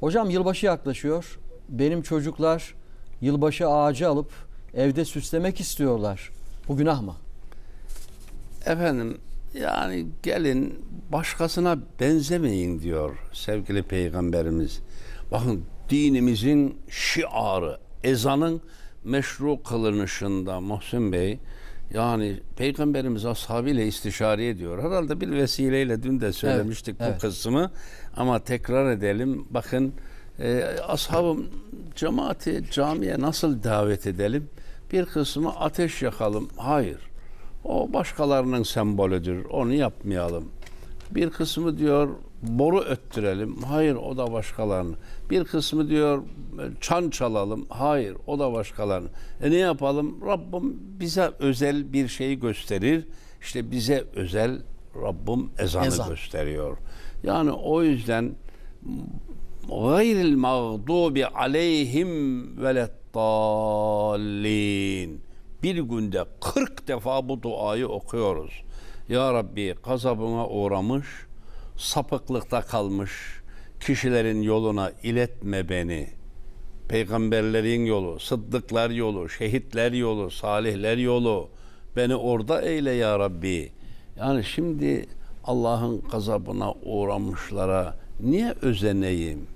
Hocam yılbaşı yaklaşıyor. Benim çocuklar yılbaşı ağacı alıp evde süslemek istiyorlar. Bu günah mı? Efendim yani gelin başkasına benzemeyin diyor sevgili peygamberimiz. Bakın dinimizin şiarı, ezanın meşru kılınışında Muhsin Bey yani peygamberimiz ashabıyla istişare ediyor. Herhalde bir vesileyle dün de söylemiştik Evet, bu evet. kısmı ama tekrar edelim. Bakın e, ashabım cemaati camiye nasıl davet edelim? Bir kısmı ateş yakalım. Hayır. O başkalarının sembolüdür. Onu yapmayalım. Bir kısmı diyor boru öttürelim. Hayır o da başkalarının. Bir kısmı diyor çan çalalım. Hayır o da başkalarının. E ne yapalım? Rabbim bize özel bir şey gösterir. İşte bize özel Rabbim ezanı Ezan. gösteriyor. Yani o yüzden gayril mağdubi aleyhim velettallin. Bir günde 40 defa bu duayı okuyoruz. Ya Rabbi gazabına uğramış, sapıklıkta kalmış kişilerin yoluna iletme beni. Peygamberlerin yolu, sıddıklar yolu, şehitler yolu, salihler yolu. Beni orada eyle ya Rabbi. Yani şimdi Allah'ın gazabına uğramışlara niye özeneyim?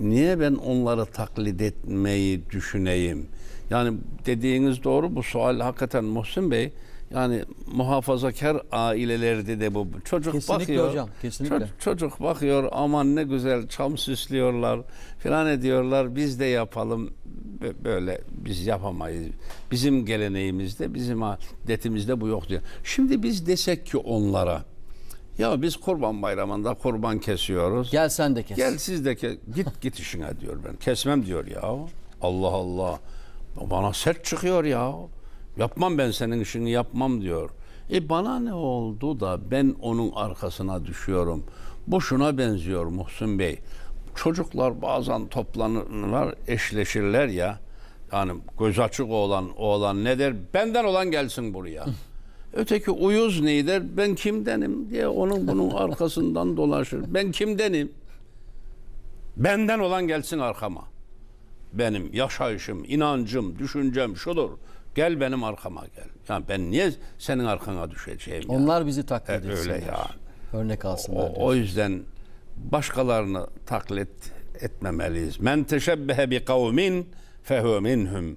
Niye ben onları taklit etmeyi düşüneyim? Yani dediğiniz doğru bu sual hakikaten Muhsin Bey. Yani muhafazakar ailelerde de bu. Çocuk Kesinlikle bakıyor. hocam, kesinlikle. ço- çocuk bakıyor aman ne güzel çam süslüyorlar filan ediyorlar. Biz de yapalım. Bö- Böyle biz yapamayız. Bizim geleneğimizde, bizim adetimizde bu yok diyor. Şimdi biz desek ki onlara ya biz kurban bayramında kurban kesiyoruz. Gel sen de kes. Gel siz de ke- git git işine diyor ben. Kesmem diyor ya. Allah Allah. Bana sert çıkıyor ya. Yapmam ben senin işini yapmam diyor. E bana ne oldu da ben onun arkasına düşüyorum. Bu şuna benziyor Muhsin Bey. Çocuklar bazen toplanırlar, eşleşirler ya. Yani göz açık olan oğlan ne der? Benden olan gelsin buraya. Öteki uyuz ne der? Ben kimdenim diye onun bunun arkasından dolaşır. Ben kimdenim? Benden olan gelsin arkama. Benim yaşayışım, inancım, düşüncem şudur. Gel benim arkama gel. Yani ben niye senin arkana düşeceğim? ya? Onlar bizi taklit E, etsinler. öyle ya. Örnek alsınlar. O, o yüzden başkalarını taklit etmemeliyiz. Men teşebbehe bi kavmin fehu minhum.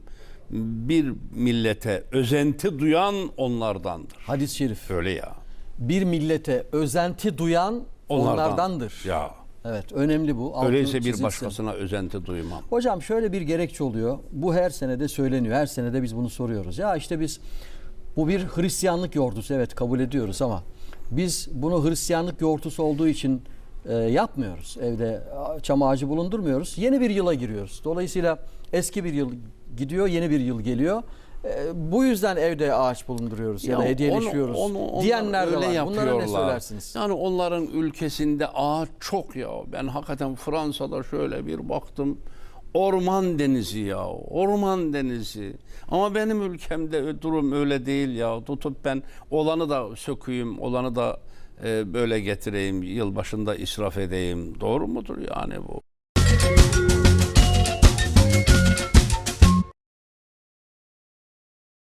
Bir millete özenti duyan onlardandır. Hadis-i şerif. Öyle ya. Bir millete özenti duyan Onlardan. onlardandır. Ya. Evet, önemli bu. Altını Öyleyse bir çizilsin. başkasına özenti duymam. Hocam şöyle bir gerekçe oluyor. Bu her senede söyleniyor. Her senede biz bunu soruyoruz. Ya işte biz bu bir Hristiyanlık yoğurtusu evet kabul ediyoruz ama biz bunu Hristiyanlık yoğurtusu olduğu için e, yapmıyoruz. Evde çam ağacı bulundurmuyoruz. Yeni bir yıla giriyoruz. Dolayısıyla eski bir yıl gidiyor, yeni bir yıl geliyor. E, bu yüzden evde ağaç bulunduruyoruz ya, da hediyeleşiyoruz. onu- onu- diyenler de öyle var. Bunlara ne yapıyorlar. söylersiniz? Yani onların ülkesinde ağaç çok ya. Ben hakikaten Fransa'da şöyle bir baktım. Orman denizi ya. Orman denizi. Ama benim ülkemde durum öyle değil ya. Tutup ben olanı da sökeyim, olanı da e, böyle getireyim, yılbaşında israf edeyim. Doğru mudur yani bu?